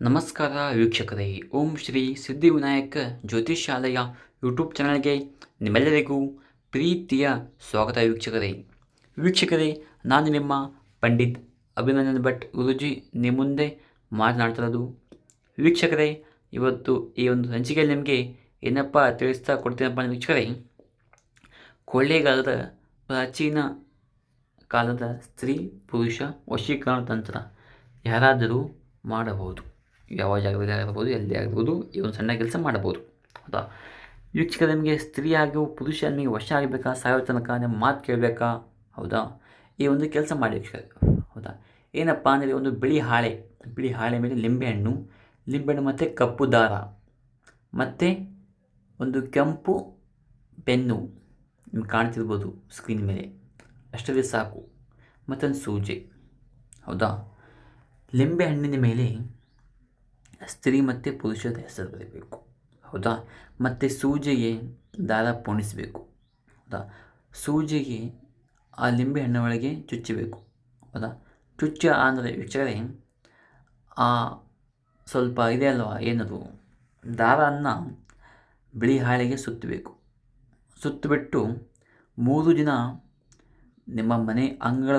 ನಮಸ್ಕಾರ ವೀಕ್ಷಕರೇ, ಓಂ ಶ್ರೀ ಸಿದ್ಧಿವಿನಾಯಕ ಜ್ಯೋತಿಷಾಲಯ ಯೂಟ್ಯೂಬ್ ಚಾನಲ್ಗೆ ನಿಮ್ಮೆಲ್ಲರಿಗೂ ಪ್ರೀತಿಯ ಸ್ವಾಗತ ವೀಕ್ಷಕರೇ. ವೀಕ್ಷಕರೇ, ನಾನು ನಿಮ್ಮ ಪಂಡಿತ್ ಅಭಿನಂದನ್ ಭಟ್ ಗುರುಜಿ, ನಿಮ್ಮ ಮುಂದೆ ಮಾತನಾಡ್ತಿರೋದು ವೀಕ್ಷಕರೇ, ಇವತ್ತು ಈ ಒಂದು ಸಂಚಿಕೆಯಲ್ಲಿ ನಿಮಗೆ ಏನಪ್ಪ ತಿಳಿಸ್ತಾ ಕೊಡ್ತೀನಪ್ಪ ವೀಕ್ಷಕರೇ, ಕೊಳ್ಳೇಗಾಲದ ಪ್ರಾಚೀನ ಕಾಲದ ಸ್ತ್ರೀ, ಪುರುಷ ವಶೀಕರಣ ತಂತ್ರ ಯಾರಾದರೂ ಮಾಡಬಹುದು. ಯಾವ ಜಾಗದಲ್ಲಿ ಆಗಿರ್ಬೋದು ಎಲ್ಲಿ ಆಗಿರ್ಬೋದು ಈ ಒಂದು ಸಣ್ಣ ಕೆಲಸ ಮಾಡಬಹುದು ಹೌದಾ ವೀಕ್ಷಕ ನಿಮಗೆ ಸ್ತ್ರೀ ಹಾಗೂ ಪುರುಷ ನಿಮಗೆ ವಶ ಆಗಬೇಕಾ, ಸಾಯೋ ತನಕ ನಿಮ್ಮ ಮಾತು ಕೇಳಬೇಕಾ? ಹೌದಾ? ಈ ಒಂದು ಕೆಲಸ ಮಾಡಿ ಹೌದಾ? ಏನಪ್ಪ ಅಂದರೆ ಒಂದು ಬಿಳಿ ಹಾಳೆ ಬಿಳಿ ಹಾಳೆ ಮೇಲೆ ಲಿಂಬೆಹಣ್ಣು ಲಿಂಬೆಹಣ್ಣು ಮತ್ತು ಕಪ್ಪು ದಾರ, ಮತ್ತು ಒಂದು ಕೆಂಪು ಪೆನ್ನು ನಿಮ್ಗೆ ಕಾಣ್ತಿರ್ಬೋದು ಸ್ಕ್ರೀನ್ ಮೇಲೆ. ಅಷ್ಟರಲ್ಲಿ ಸಾಕು. ಮತ್ತೊಂದು ಸೂಜೆ, ಹೌದಾ? ಲಿಂಬೆ ಹಣ್ಣಿನ ಮೇಲೆ ಸ್ತ್ರೀ ಮತ್ತು ಪುರುಷದ ಹೆಸರು ಬರೀಬೇಕು. ಹೌದಾ? ಮತ್ತು ಸೂಜಿಗೆ ದಾರ ಪೋಣಿಸಬೇಕು. ಹೌದಾ? ಸೂಜಿಗೆ ಆ ಲಿಂಬೆ ಹಣ್ಣಿನ ಒಳಗೆ ಚುಚ್ಚಬೇಕು. ಹೌದಾ? ಚುಚ್ಚ ಅಂದರೆ ವಿಚಾರೆ ಆ ಸ್ವಲ್ಪ ಇದೆ ಅಲ್ವಾ, ಏನದು? ದಾರವನ್ನು ಬಿಳಿ ಹಾಳೆಗೆ ಸುತ್ತಬೇಕು. ಸುತ್ತಿಬಿಟ್ಟು ಮೂರು ದಿನ ನಿಮ್ಮ ಮನೆ ಅಂಗಳ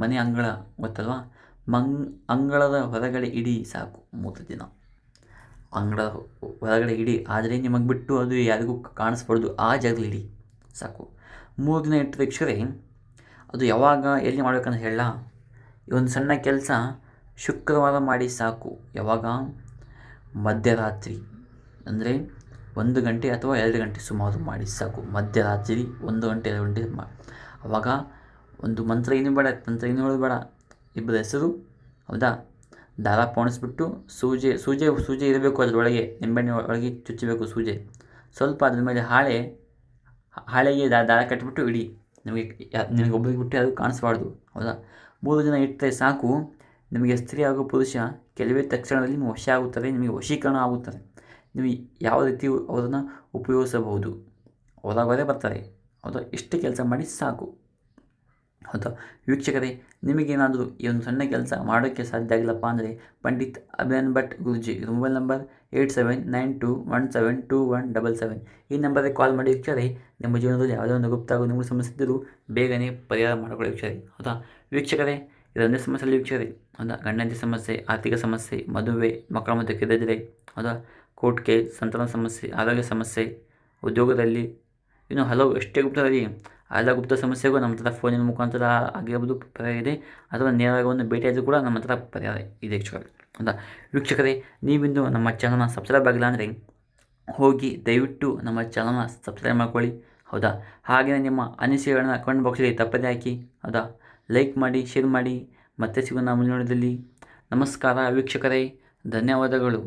ಮನೆ ಅಂಗಳ ಗೊತ್ತಲ್ವಾ? ಮಂಗ್, ಅಂಗಳದ ಹೊರಗಡೆ ಇಡಿ ಸಾಕು ಮೂರು ದಿನ. ಅಂಗಳದ ಹೊರಗಡೆ ಇಡಿ, ಆದರೆ ನಿಮಗೆ ಬಿಟ್ಟು ಅದು ಯಾರಿಗೂ ಕಾಣಿಸ್ಬಾರ್ದು, ಆ ಜಾಗದಲ್ಲಿ ಇಡಿ, ಸಾಕು. ಮೂರು ದಿನ ಇಟ್ಟು ಅದು ಯಾವಾಗ ಎಲ್ಲಿ ಮಾಡಬೇಕಂತ ಹೇಳ ಈ ಒಂದು ಸಣ್ಣ ಕೆಲಸ ಶುಕ್ರವಾರ ಮಾಡಿ ಸಾಕು, ಯಾವಾಗ? ಮಧ್ಯರಾತ್ರಿ. ಅಂದರೆ ಒಂದು ಗಂಟೆ ಅಥವಾ ಎರಡು ಗಂಟೆ ಸುಮಾರು ಮಾಡಿ ಸಾಕು, ಮಧ್ಯರಾತ್ರಿ ಒಂದು ಗಂಟೆ, ಎರಡು ಗಂಟೆ ಮಾ, ಅವಾಗ ಒಂದು ಮಂತ್ರ ಏನು ಬೇಡ, ತಂತ್ರ ಏನು ಹೇಳೋದು ಬೇಡ. ಇಬ್ಬರ ಹೆಸರು? ಹೌದಾ? ದಾರ ಪೋಣಿಸ್ಬಿಟ್ಟು ಸೂಜೆ ಸೂಜೆ ಸೂಜೆ ಇರಬೇಕು ಅದರೊಳಗೆ. ನಿಂಬೆಣ್ಣೆ ಒಳಗೆ ಚುಚ್ಚಬೇಕು ಸೂಜೆ. ಸ್ವಲ್ಪ ಅದ್ರ ಮೇಲೆ ಹಾಳೆ, ಹಾಳೆಗೆ ದಾರ ಕಟ್ಟಿಬಿಟ್ಟು ಇಡಿ. ನಿಮಗೆ ನಿಮಗೆ ಒಬ್ಬರಿಗೆ ಬಿಟ್ಟು ಅದು ಕಾಣಿಸ್ಬಾರ್ದು. ಹೌದಾ? ಮೂರು ಜನ ಇಟ್ಟರೆ ಸಾಕು. ನಿಮಗೆ ಸ್ತ್ರೀ ಹಾಗೂ ಪುರುಷ, ಕೆಲವೇ ತಕ್ಷಣದಲ್ಲಿ ನಿಮಗೆ ವಶ ಆಗುತ್ತದೆ, ನಿಮಗೆ ವಶೀಕರಣ ಆಗುತ್ತದೆ. ನೀವು ಯಾವ ರೀತಿ ಅವರನ್ನು ಉಪಯೋಗಿಸಬಹುದು? ಹೋದಾಗೋದೇ ಬರ್ತಾರೆ ಹೌದಾ? ಇಷ್ಟು ಕೆಲಸ ಮಾಡಿ ಸಾಕು. ಹೌದಾ. ವೀಕ್ಷಕರೇ, ನಿಮಗೇನಾದರೂ ಈ ಒಂದು ಸಣ್ಣ ಕೆಲಸ ಮಾಡೋಕ್ಕೆ ಸಾಧ್ಯ ಆಗಿಲ್ಲಪ್ಪ ಅಂದರೆ Pandit Abhiyan Bhat Guruji mobile number eight seven nine two one seven two one double seven. ಈ ನಂಬರ್ಗೆ ಕಾಲ್ ಮಾಡಿ ವೀಕ್ಷಕರೇ, ನಿಮ್ಮ ಜೀವನದಲ್ಲಿ ಯಾವುದೇ ಒಂದು ಗುಪ್ತ ಆಗೋ ನಿಮಗೆ ಸಮಸ್ಯೆ ಇದ್ದರೂ ಬೇಗನೆ ಪರಿಹಾರ ಮಾಡಿಕೊಳ್ಳಿ ವೀಕ್ಷಕರೇ. ಹೌದಾ? ವೀಕ್ಷಕರೇ, ಇದೊಂದೇ ಸಮಸ್ಯೆಯಲ್ಲಿ ವೀಕ್ಷಕರೇ. ಹೌದಾ? ಗಂಡಂತಿ ಸಮಸ್ಯೆ, ಆರ್ಥಿಕ ಸಮಸ್ಯೆ, ಮದುವೆ, ಮಕ್ಕಳ ಮತ್ತು ಕೆದ್ದರೆ ಹೌದಾ? ಕೋರ್ಟ್ ಕೇಸ್, ಸಂತಾನ ಸಮಸ್ಯೆ, ಆರೋಗ್ಯ ಸಮಸ್ಯೆ, ಉದ್ಯೋಗದಲ್ಲಿ. ಇನ್ನು ಹಲವು ಎಷ್ಟೇ ಗುಪ್ತದಲ್ಲಿ ಎಲ್ಲ ಗುಪ್ತ ಸಮಸ್ಯೆಗೂ ನಮ್ಮ ಹತ್ರ ಫೋನಿನ ಮುಖಾಂತರ ಆಗಿರ್ಬೋದು, ಪರಿಹಾರ ಇದೆ. ಅಥವಾ ನೇರವಾಗಿ ಒಂದು ಭೇಟಿಯಾದರೂ ಕೂಡ ನಮ್ಮ ಹತ್ರ ಪರಿಹಾರ ಇದೆ ವೀಕ್ಷಕರೇ ಹೌದಾ ವೀಕ್ಷಕರೇ ನೀವಿಂದು ನಮ್ಮ ಚಾನಲ್ನ ಸಬ್ಸ್ಕ್ರೈಬ್ ಆಗಿಲ್ಲ ಅಂದರೆ ಹೋಗಿ ದಯವಿಟ್ಟು ನಮ್ಮ ಚಾನಲ್ನ ಸಬ್ಸ್ಕ್ರೈಬ್ ಮಾಡ್ಕೊಳ್ಳಿ. ಹೌದಾ? ಹಾಗೆಯೇ ನಿಮ್ಮ ಅನಿಸಿಕೆಗಳನ್ನ ಕಮೆಂಟ್ ಬಾಕ್ಸಲ್ಲಿ ತಪ್ಪದೇ ಹಾಕಿ, ಹೌದಾ? ಲೈಕ್ ಮಾಡಿ ಶೇರ್ ಮಾಡಿ, ಮತ್ತೆ ಸಿಗೋಣ ಮುಂದಿನ ನಮಸ್ಕಾರ ವೀಕ್ಷಕರೇ, ಧನ್ಯವಾದಗಳು.